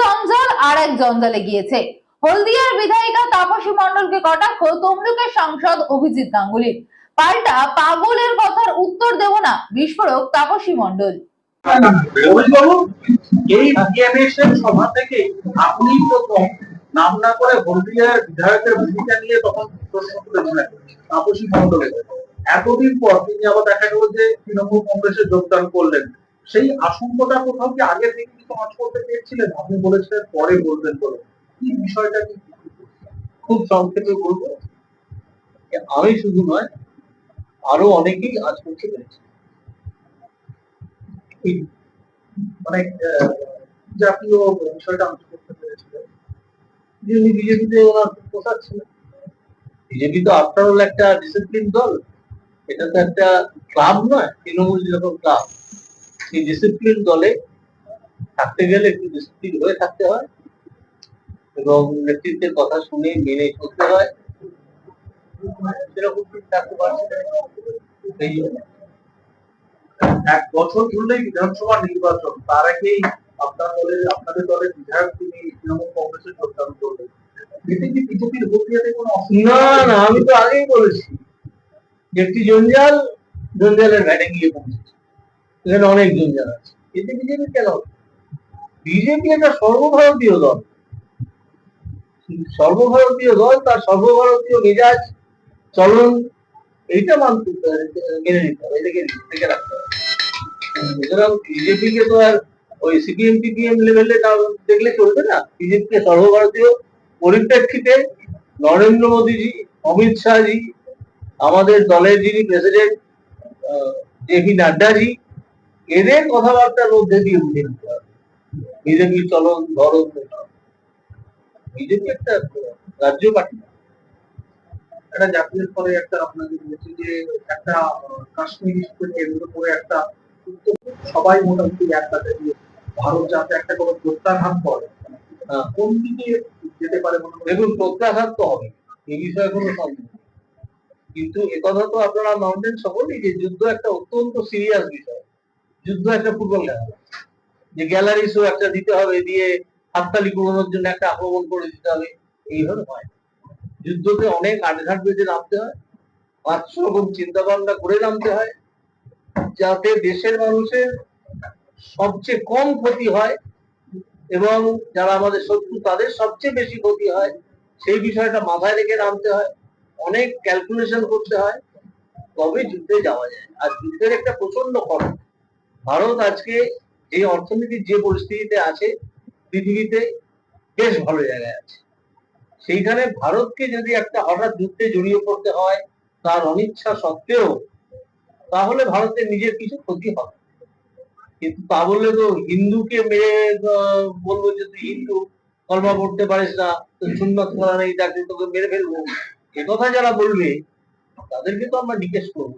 জঞ্জাল আর এক জঞ্জালে গিয়েছে। হলদিয়ার বিধায়িকা তাপসী মণ্ডলকে কটাক্ষ তমলুকের সাংসদ অভিজিৎ গাঙ্গুলির। পাল্টা পাগলের কথার উত্তর দেব না বিস্ফোরক তাপসী মণ্ডল। এই সভা থেকে আপনি প্রথম নাম না করে হলদিয়ার বিধায়কের ভূমিকা নিয়ে তখন প্রশ্ন তাপসী এতদিন পর তিনি আবার দেখা গেল যে তৃণমূল কংগ্রেসে যোগদান করলেন। সেই আশঙ্কাটা কোথাও কি আগে থেকে কি সমাজ করতে পেরেছিলেন? আপনি বলেছিলেন, পরে বলবেন বলে। কি বিষয়টা কি খুব সংক্ষেপে বলব? আমি শুধু নয়, আরও অনেকেই আজ করতে পেরেছি। মানে জাতীয় বিষয়টা আলোচনা করতে পেরেছিলেন যে উনি বিজেপিতে ওনার পোশাক ছিল বিজেপি তো আফটার অল একটা ডিসিপ্লিন দল। এটা তো একটা ক্লাব নয়, তৃণমূল যেরকম ক্লাব সেই ডিসিপ্লিন দলে থাকতে গেলে একটু ডিসিপ্লিন হয়ে থাকতে হয় এবং নেতৃত্বের কথা শুনে মেনে চলতে হয়। সেরকম থাকতে পারছে সেই জন্য। এক বছর ধরলেই বিধানসভা নির্বাচন তার আগেই আপনার দলের আপনাদের দলের বিধায়ক তিনি তৃণমূল কংগ্রেসে যোগদান করবেন এতে কি বিজেপির দিতে কোনো অসুবিধা না না আমি তো আগেই বলেছি একটি জঞ্জাল জঞ্জালের ঘাটে গিয়ে পৌঁছেছে। এখানে অনেক জঞ্জাল আছে। এতে বিজেপি কেন? বিজেপি একটা সর্বভারতীয় দল। সর্বভারতীয় দল, তার সর্বভারতীয় মেজাজ, চলন, এইটা মানতে মেনে নিতে হবে, এটাকে থেকে রাখতে হবে। সুতরাং বিজেপিকে তো আর ওই সিপিএম টিপিএম লেভেলে দেখলে চলবে না। বিজেপিকে সর্বভারতীয় পরিপ্রেক্ষিতে নরেন্দ্র মোদীজি, অমিত শাহজি, আমাদের দলের যিনি প্রেসিডেন্ট জে পি নাড্ডাজি এদের কথাবার্তার মধ্যে দিয়ে উঠে নিতে হবে বিজেপির চলন ধরন বিজেপি একটা রাজ্য পার্টি একটা জাতীয় স্তরে একটা আপনাকে বলছি যে, একটা কাশ্মীর কেন্দ্র করে একটা সবাই মোটামুটি একসাথে দিয়ে ভারত যাতে একটা কোনো প্রত্যাঘাত করে। কোন দিকে যেতে পারে দেখুন, প্রত্যাঘাত তো হবে, এই বিষয়ে কোনো সন্দেহ। কিন্তু একথা তো আপনারা মাউন্টেন সকলেই যে যুদ্ধ একটা অত্যন্ত সিরিয়াস বিষয় যুদ্ধ একটা ফুটবল খেলা। যে গ্যালারি শো একটা দিতে হবে, দিয়ে হাততালি কুড়ানোর জন্য একটা আক্রমণ করে দিতে হবে, এইভাবে হয়। যুদ্ধতে অনেক আটঘাট বেঁধে নামতে হয়, পাঁচশো রকম চিন্তা ভাবনা করে নামতে হয়, যাতে দেশের মানুষের সবচেয়ে কম ক্ষতি হয় এবং যারা আমাদের শত্রু, তাদের সবচেয়ে বেশি ক্ষতি হয়, সেই বিষয়টা মাথায় রেখে নামতে হয়। অনেক ক্যালকুলেশন করতে হয়, তবে যুদ্ধে যাওয়া যায়। আর যুদ্ধের একটা প্রচণ্ড খরচ। ভারত আজকে এই অর্থনীতির যে পরিস্থিতিতে আছে, পৃথিবীতে বেশ ভালো জায়গায় আছে। সেইখানে ভারতকে যদি একটা হঠাৎ যুদ্ধে জড়িয়ে পড়তে হয়, তার অনিচ্ছা সত্ত্বেও, তাহলে ভারতের নিজের কিছু ক্ষতি হবে। কিন্তু তা বললে তো হিন্দুকে মেরে বলব যে তুই হিন্দু, কলমা পড়তে পারিস না সুন্নত করা নেই তাকে তোকে মেরে ফেলব। এ কথা যারা বলবে, তাদেরকে তো আমরা জিজ্ঞেস করব।